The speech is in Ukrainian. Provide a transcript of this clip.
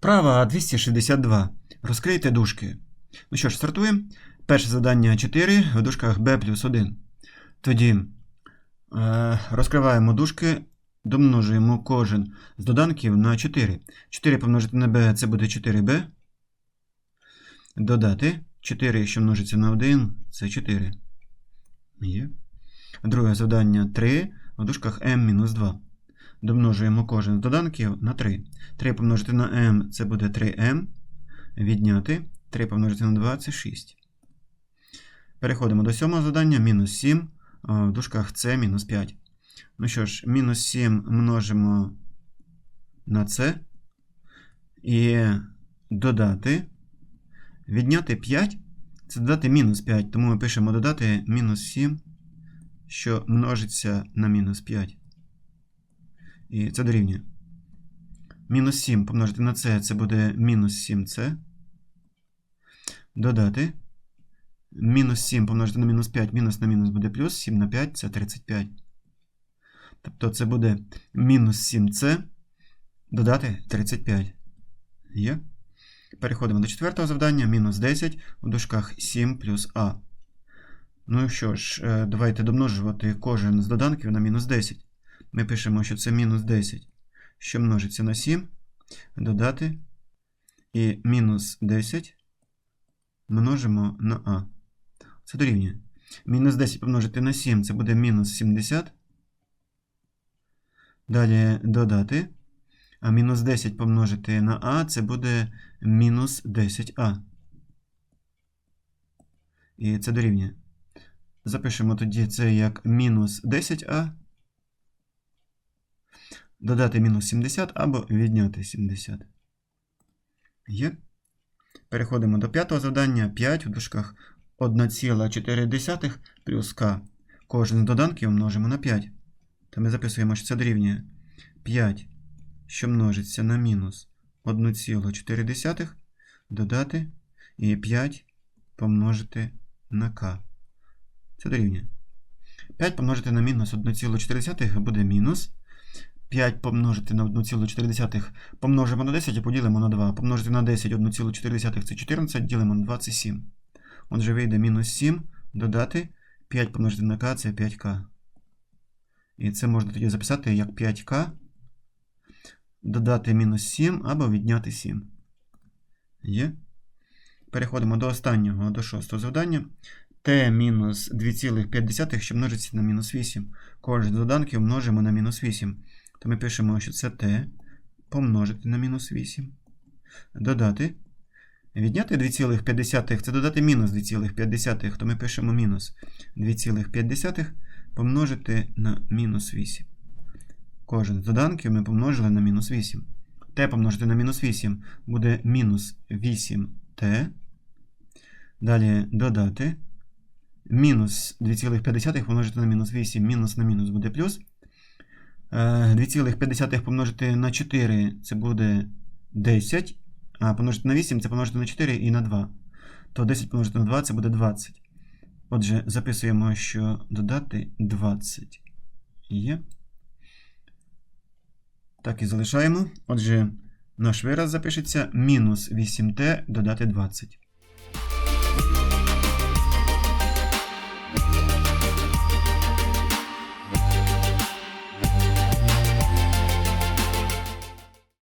Вправа 262. Розкрийте дужки. Ну що ж, стартуємо. Перше завдання 4 в дужках b плюс 1. Тоді е, розкриваємо дужки, домножуємо кожен з доданків на 4. 4 помножити на b це буде 4b. Додати 4, що множиться на 1, це 4. Є. Друге завдання 3 в дужках m-2. Домножуємо кожен з доданків на 3. 3 помножити на m це буде 3m. Відняти 3 помножити на 2 це 6. Переходимо до сьомого завдання. Мінус 7. В дужках це мінус 5. Ну що ж, мінус 7 множимо на це. І додати. Відняти 5. Це додати мінус 5. Тому ми пишемо додати мінус 7, що множиться на мінус 5. І це дорівнює. Мінус 7 помножити на це, це буде мінус 7c. Додати. Мінус 7 помножити на мінус 5, мінус на мінус буде плюс, 7 на 5 це 35. Тобто це буде мінус 7c додати 35. Є. Переходимо до четвертого завдання. Мінус 10 у дужках 7 плюс а. Ну що ж, е, давайте домножувати кожен з доданків на мінус 10. Ми пишемо, що це мінус 10, що множиться на 7, додати. І мінус 10 множимо на а. Це дорівнює. Мінус 10 помножити на 7 це буде мінус 70. Далі додати. А мінус 10 помножити на а це буде мінус 10а. І це дорівнює. Запишемо тоді це як мінус 10а. Додати мінус 70 або відняти 70. Є. Переходимо до п'ятого завдання. 5 в дужках 1,4 плюс k. Кожен з доданків множимо на 5. То ми записуємо, що це дорівнює 5, що множиться на мінус 1,4 додати і 5 помножити на k. Це дорівнює. 5 помножити на мінус 1,4 буде мінус. 5 помножити на 1,4 помножимо на 10 і поділимо на 2. Помножити на 10 1,4 це 14, ділимо на 2 це 7. Отже, вийде мінус 7 додати 5 помножити на k це 5k. І це можна тоді записати як 5k. Додати мінус 7 або відняти 7. Є. Переходимо до останнього, до шостого завдання. t мінус 2,5, що множиться на мінус 8. Кожен з доданків множимо на мінус 8. То ми пишемо, що це t помножити на мінус 8. Додати. Відняти 2,5 це додати мінус 2,5, то ми пишемо мінус 2,5 помножити на мінус 8. Кожен з доданків ми помножили на мінус 8. t помножити на мінус 8 буде мінус 8t. Далі додати. Мінус 2,5 помножити на мінус 8, мінус на мінус буде плюс. 2,5 помножити на 4 це буде 10. А помножити на 8 це помножити на 4 і на 2. То 10 помножити на 2 це буде 20. Отже, записуємо, що додати 20 є. Так і залишаємо. Отже, наш вираз запишеться мінус 8t додати 20.